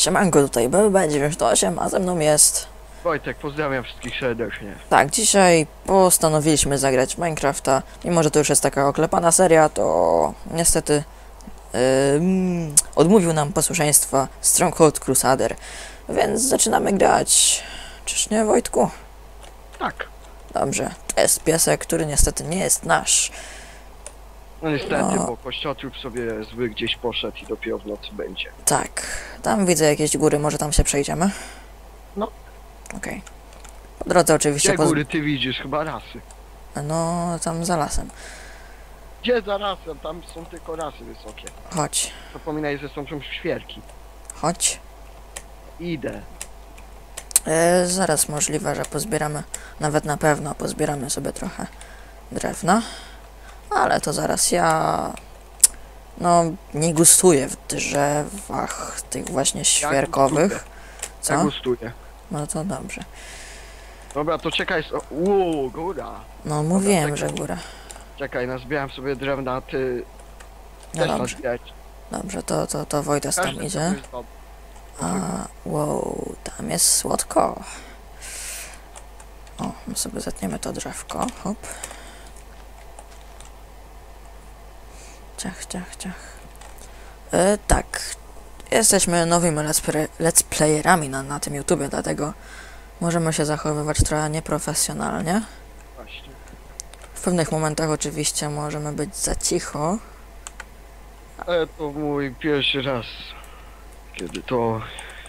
Siemanko, tutaj BB98, a ze mną jest... Wojtek, pozdrawiam wszystkich serdecznie. Tak, dzisiaj postanowiliśmy zagrać Minecrafta. Mimo, że to już jest taka oklepana seria, to niestety ym, odmówił nam posłuszeństwa Stronghold Crusader. Więc zaczynamy grać. Czyż nie, Wojtku? Tak. Dobrze, to jest piesek, który niestety nie jest nasz. No niestety, No. bo kościotrup sobie zły gdzieś poszedł i dopiero w nocy będzie. Tak, tam widzę jakieś góry, może tam się przejdziemy? No. Okej. Po drodze oczywiście... Gdzie góry ty widzisz? Chyba rasy. No, tam za lasem. Gdzie za rasem? Tam są tylko rasy wysokie. Chodź, Zapominaj, że są tam świerki. chodź. Idę. E, zaraz możliwe, że pozbieramy, nawet na pewno pozbieramy sobie trochę drewna, ale to zaraz ja, no, nie gustuję w drzewach tych właśnie świerkowych. Ja Co? gustuję. No to dobrze. Dobra, to czekaj. Uuu, góra. No mówiłem, czekaj. że góra. Czekaj, nazbieram sobie drewna, ty No też dobrze, nazbierać. dobrze, to, to, to Wojtas tam Każdy idzie. A, wow, tam jest słodko. O, my sobie zetniemy to drzewko, hop. Ciach, ciach, ciach. E, tak, jesteśmy nowymi let's, play, let's playerami na, na tym YouTubie, dlatego możemy się zachowywać trochę nieprofesjonalnie. Właśnie. W pewnych momentach oczywiście możemy być za cicho. Ale to mój pierwszy raz, kiedy to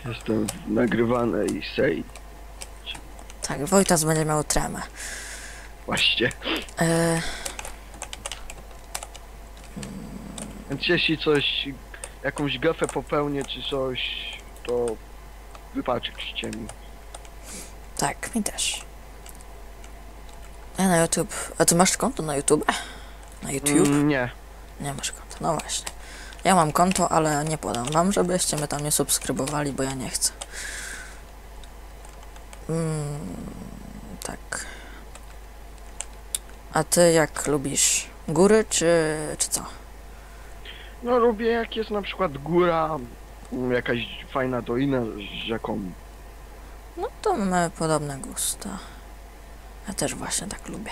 jestem nagrywany i sej. Tak, Wojtas będzie miał tremę. Właśnie. E, Więc jeśli coś, jakąś gafę popełnię czy coś, to wybaczcie mi. Tak, mi też. Ja na YouTube. A ty masz konto na YouTube? Na YouTube? Mm, nie. Nie masz konta, no właśnie. Ja mam konto, ale nie podam wam, żebyście mnie tam nie subskrybowali, bo ja nie chcę. Mm, tak. A ty jak lubisz? Góry czy, czy co? No lubię jak jest na przykład góra, mm, jakaś fajna dolina z rzeką. No to mamy podobne gusta. Ja też właśnie tak lubię.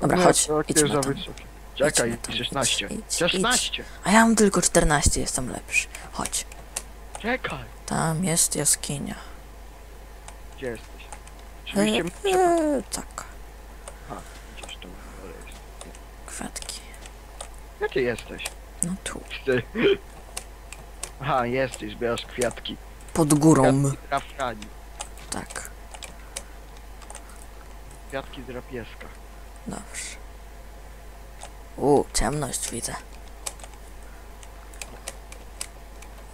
Dobra, Nie, chodź, to idźmy za tam. wysokie. Czekaj, tam, 16. idź, idź, 16! A ja mam tylko 14, jestem lepszy. Chodź. Czekaj! Tam jest jaskinia. Gdzie jesteś? Oczywiście E, e, tak, gdzieś tam ale jest. kwiatki. Gdzie ty jesteś? No tu. Ty. Aha, jesteś, zbierasz kwiatki. Pod górą. Kwiatki drapkani. Tak, Kwiatki drapieska. dobrze. U, ciemność widzę.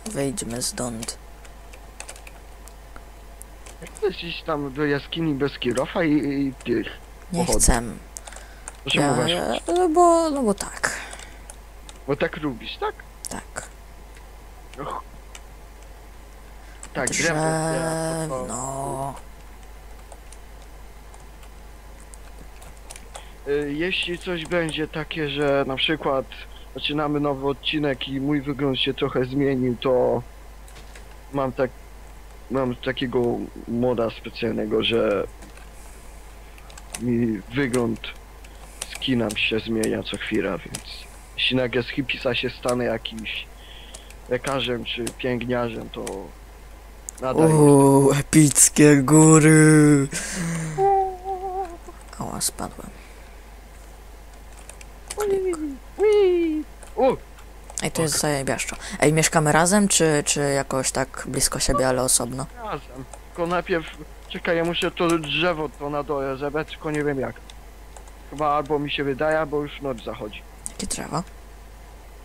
Wyjdźmy stąd. Jak chcesz iść tam do jaskini bez kierowa i, i tych. Nie Pochodni. chcę. Proszę ja, no bo, no bo tak, bo tak lubisz, tak? tak. Och. Tak, drewno. to- Drewno. Y, Jeśli coś będzie takie, że na przykład zaczynamy nowy odcinek i mój wygląd się trochę zmienił, to mam tak mam takiego moda specjalnego, że mi wygląd skinam się zmienia co chwila, więc jeśli nagle z hipisa się stanę jakimś lekarzem czy pielęgniarzem, to nadal Uuu, epickie góry. Ała, spadłem. U! Ej, to jest zajebiaszczo. Ej, mieszkamy razem, czy, czy jakoś tak blisko siebie, ale osobno? Razem. Tylko najpierw, czekaj, ja muszę to drzewo to na dole zebrać, tylko nie wiem jak. Chyba albo mi się wydaje, albo już noc zachodzi. Jakie drzewo?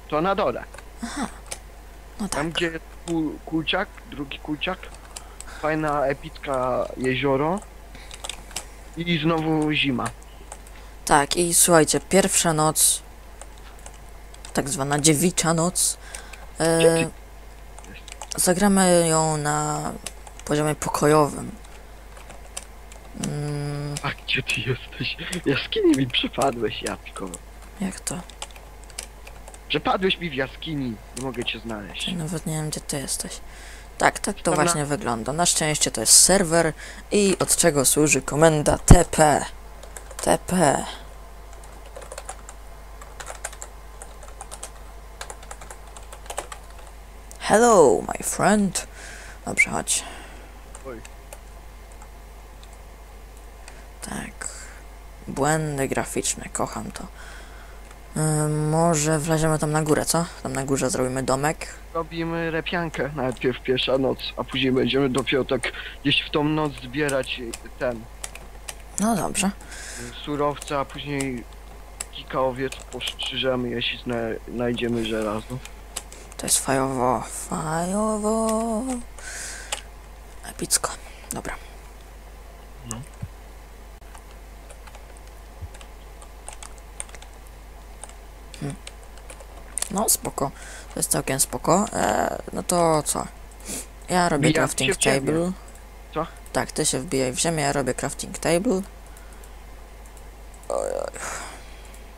To na dole. No Tam tak. gdzie jest kul, kulciak, drugi kulciak. Fajna, epicka jezioro. I znowu zima. Tak, i słuchajcie, pierwsza noc, tak zwana dziewicza noc, Gdzie e, zagramy ją na poziomie pokojowym. Mm, A gdzie ty jesteś? Jaskini mi przepadłeś, Jacko. jak to? Przepadłeś mi w jaskini. Nie mogę cię znaleźć. Nawet nie wiem, gdzie ty jesteś. Tak, tak to właśnie wygląda. Na szczęście to jest serwer i od czego służy komenda TP. TP. Hello, my friend. Dobrze, chodź. Oj. Tak. Błędy graficzne, kocham to. Może wleziemy tam na górę, co? Tam na górze zrobimy domek. Robimy repiankę najpierw pierwsza noc, a później będziemy dopiero tak gdzieś w tą noc zbierać ten No dobrze. surowce, a później kilka owiec postrzyżemy, jeśli zna, znajdziemy żelazo. To jest fajowo. Fajowo. Epicko. Dobra. No. No spoko. To jest całkiem spoko. E, no to co? Ja robię Wbijam crafting table. Co? Tak, ty się wbijaj w ziemię, ja robię crafting table. Oj, oj.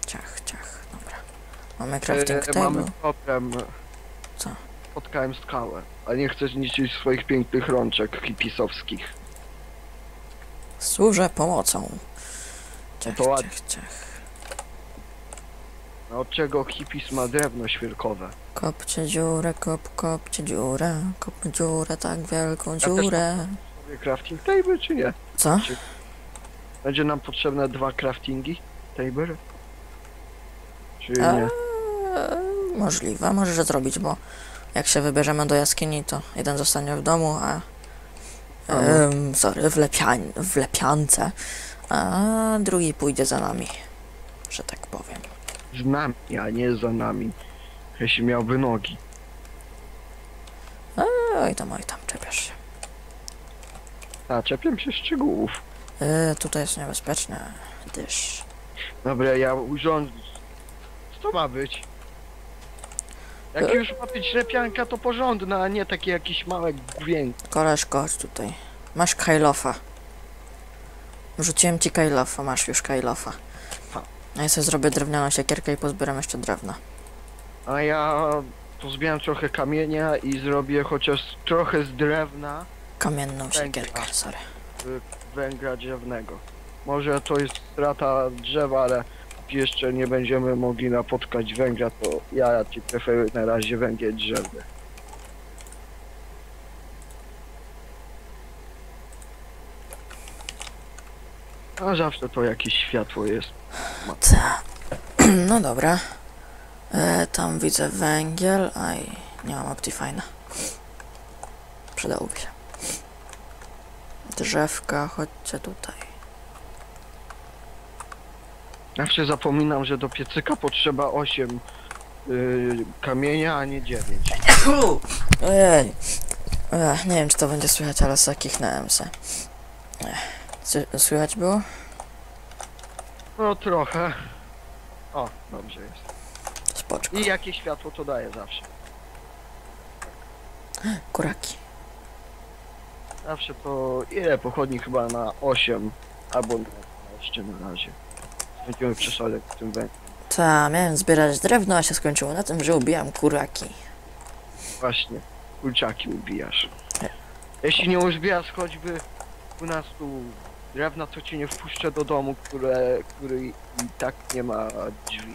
Ciach, ciach, dobra. Mamy crafting E, table. Mamy problem. Co? Spotkałem skałę, a nie chcę zniszczyć swoich pięknych rączek hipisowskich. Służę pomocą. Ciach, to ciach, ciach. A od czego hipis ma drewno świerkowe? Kopcie dziurę, kop, kopcie dziurę, kopcie dziurę, tak wielką dziurę. Sobie crafting table czy nie? Co? Będzie nam potrzebne dwa craftingi table? Czy nie? możliwe, możesz zrobić, bo jak się wybierzemy do jaskini, to jeden zostanie w domu, a... Um, sorry, w, lepiań, w lepiance, a drugi pójdzie za nami, że tak powiem. Z nami, a nie za nami. Jeśli miałby nogi. Oj tam, oj tam, czepiasz się. A, czepiam się szczegółów. E, tutaj jest niebezpieczne, gdyż... Dobra, ja urząd... Co to ma być? Jak E? już ma być lepianka, to porządna, a nie takie jakieś małe głwięk. Koleżko, chodź tutaj. Masz Kailofa. Rzuciłem ci Kailofa, masz już Kailofa. A ja sobie zrobię drewnianą siekierkę i pozbieram jeszcze drewna. A ja pozbieram trochę kamienia i zrobię chociaż trochę z drewna Kamienną Węgla. siekierkę, sorry. węgla drzewnego. Może to jest strata drzewa, ale jeszcze nie będziemy mogli napotkać węgla, to ja raczej preferuję na razie węgiel drzewny. A zawsze to jakieś światło jest. Ta. No dobra. E, tam widzę węgiel, aj, nie mam Optifine'a. Przydałby się. Drzewka, chodźcie tutaj. Zawsze zapominam, że do piecyka potrzeba 8 yy, kamienia, a nie 9. Ojej. Ech, nie wiem, czy to będzie słychać, ale zakichnąłem se. Ech. Co- Słychać było? No trochę. O, dobrze jest. Spoczko. I jakie światło to daje zawsze. Kuraki. Zawsze to ile pochodni chyba na 8 albo na 12 na razie. Będziemy przeszaleć w tym węglu. Ta, miałem zbierać drewno, a się skończyło na tym, że ubijam kuraki. Właśnie, kurczaki ubijasz. Jeśli nie uzbierasz choćby 12 drewna, to cię nie wpuszczę do domu, które, który i tak nie ma drzwi.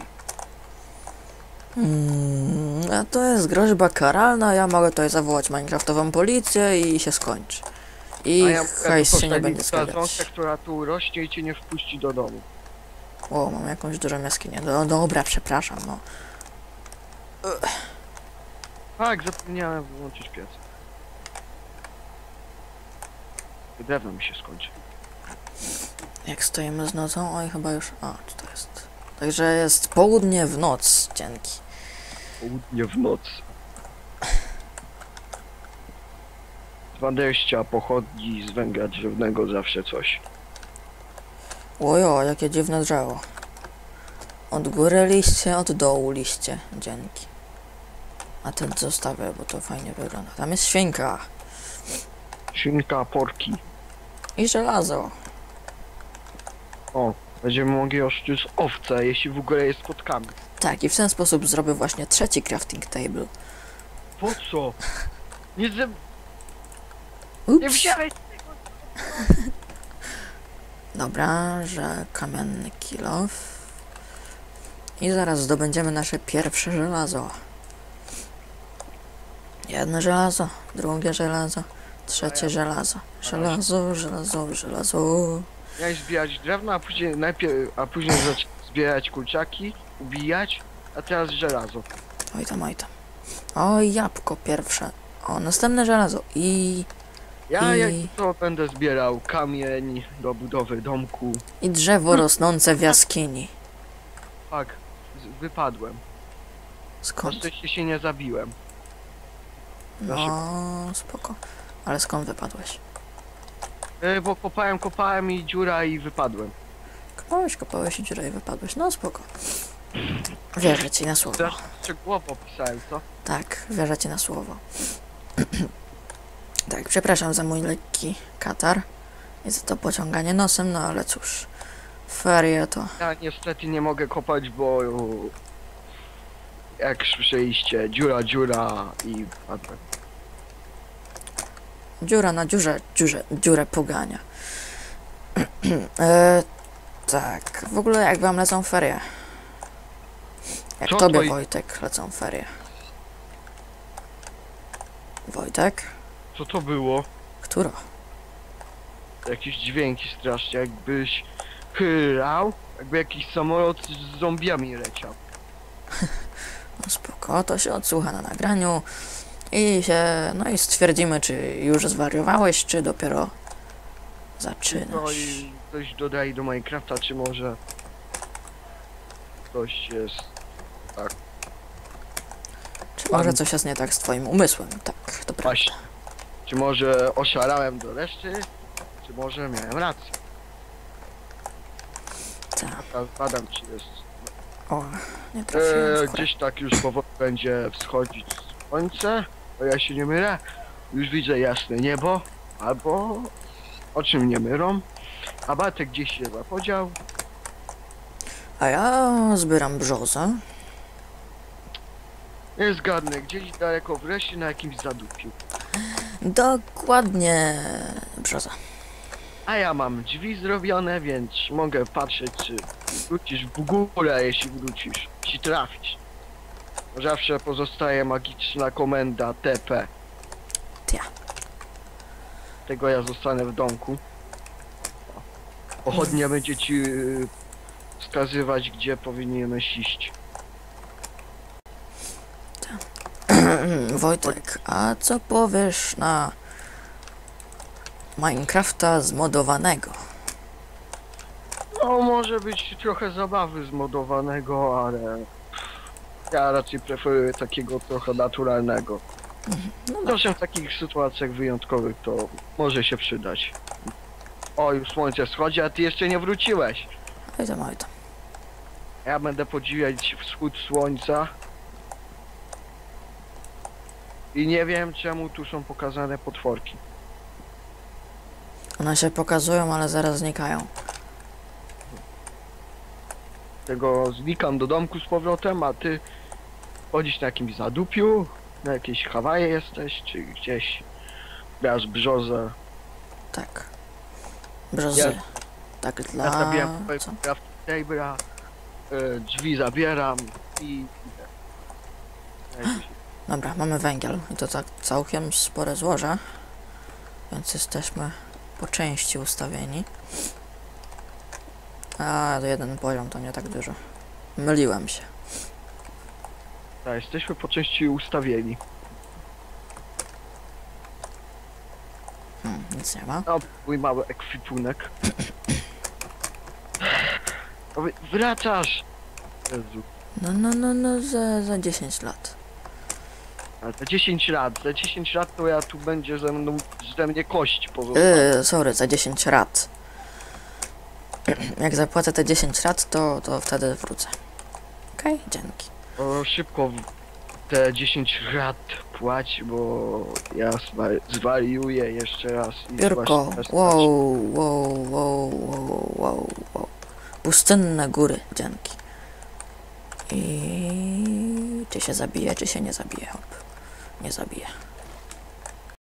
Mm, a to jest groźba karalna, ja mogę tutaj zawołać Minecraftową policję i się skończy. I A ja hajs się nie będzie składać. która tu rośnie i cię nie wpuści do domu. O, mam jakąś dużą jaskinię. No dobra, przepraszam, no. Tak, zapomniałem wyłączyć piec. Drewno mi się skończy. Jak stoimy z nocą, oj chyba już... A, czy to jest... Także jest południe w noc, dzięki. Południe w noc. 20 pochodni z węgla drzewnego zawsze coś. Ojo, jakie dziwne drzewo. Od góry liście, od dołu liście. Dzięki. A ten zostawię, bo to fajnie wygląda. Tam jest świnka. Świnka, porki. I żelazo. O, będziemy mogli oszczyć owce, jeśli w ogóle jest kotkami. Tak, i w ten sposób zrobię właśnie trzeci crafting table. Po co? Nie ze... Nie Ups. wziąłeś! Dobra, że kamienny kilof. I zaraz zdobędziemy nasze pierwsze żelazo. Jedno żelazo, drugie żelazo, trzecie żelazo. Żelazo, żelazo, żelazo. Miałeś zbierać drewno, a później najpierw, a później zbierać kurczaki, ubijać, a teraz żelazo. Oj tam, oj tam. O, jabłko pierwsze. O, następne żelazo. I, Ja I- jak to będę zbierał kamień do budowy domku. i drzewo rosnące w jaskini. Tak, wypadłem. Skąd? szczęście się nie zabiłem. No, spoko. Ale skąd wypadłeś? E, bo kopałem, kopałem i dziura i wypadłem. Kopałeś, kopałeś i dziurę i wypadłeś. No, spoko. Wierzę ci na słowo. Szczegółowo pisałem, co? Tak, wierzę ci na słowo. tak, przepraszam za mój lekki katar i za to pociąganie nosem, no ale cóż. Ferie to... Ja niestety nie mogę kopać, bo jak słyszeliście, dziura, dziura i. Dziura na dziurze, dziurze, dziurę pogania. e, tak, w ogóle jak wam lecą ferie? Jak Co tobie, to i- Wojtek, lecą ferie? Wojtek? Co to było? Która? Jakieś dźwięki strasznie, jakbyś chyrał, jakby jakiś samolot z zombiami leciał. No spoko, to się odsłucha na nagraniu i się, no i stwierdzimy, czy już zwariowałeś, czy dopiero No zaczynasz. i ktoś dodaje do Minecrafta, czy może ktoś jest... Czy może coś jest nie tak z twoim umysłem? Tak, to prawda. Właśnie. Czy może oszalałem do reszty, czy może miałem rację. Tak. Teraz badam, czy jest... O, nie trafiłem E, chórę. gdzieś tak już powoli będzie wschodzić słońce, o ja się nie mylę. Już widzę jasne niebo, albo o czym nie mylą. A Bartek gdzieś się zapodział. A ja zbieram brzozę. Nie zgadnę, gdzieś daleko w lesie na jakimś zadupiu. Dokładnie brzoza. A ja mam drzwi zrobione, więc mogę patrzeć, czy wrócisz w górę, jeśli wrócisz, jeśli trafisz. Zawsze pozostaje magiczna komenda TP. Tia. Tego ja zostanę w domku. Pochodnia będzie ci y, wskazywać, gdzie powinieneś iść. Wojtek, a co powiesz na Minecrafta zmodowanego? No, może być trochę zabawy zmodowanego, ale ja raczej preferuję takiego trochę naturalnego. No Proszę w takich sytuacjach wyjątkowych to może się przydać. O, już słońce schodzi, a ty jeszcze nie wróciłeś. Oj tam, oj tam. Ja będę podziwiać wschód słońca. I nie wiem czemu tu są pokazane potworki. One się pokazują, ale zaraz znikają. Tego znikam do domku z powrotem, a ty chodzisz na jakimś zadupiu, na jakiejś Hawaje jesteś, czy gdzieś grasz brzozę. Tak. Brzozy. Ja- Tak Ja dla... zabieram co? crafting table'a, y, drzwi zabieram i idę. Dobra, mamy węgiel i to tak całkiem spore złoże, więc jesteśmy po części ustawieni. A, to jeden poziom to nie tak dużo. Myliłem się. Tak, jesteśmy po części ustawieni. Hmm, nic nie ma. No, mój mały ekwipunek. No, wy- Wracasz! Jezu. No, no, no, no, za, za 10 lat. Ale za 10 lat, za 10 lat to ja tu będzie ze mną, ze mnie kość pozostała. Yy, sorry, za 10 rat. Jak zapłacę te 10 rat, to, to wtedy wrócę. Okej, dzięki. O, szybko te 10 lat płać, bo ja zwa- zwariuję jeszcze raz. i Biurko, wow, wow, wow, wow, wow, wow. Pustynne góry, dzięki. I czy się zabije, czy się nie zabije? Hop. Nie zabije.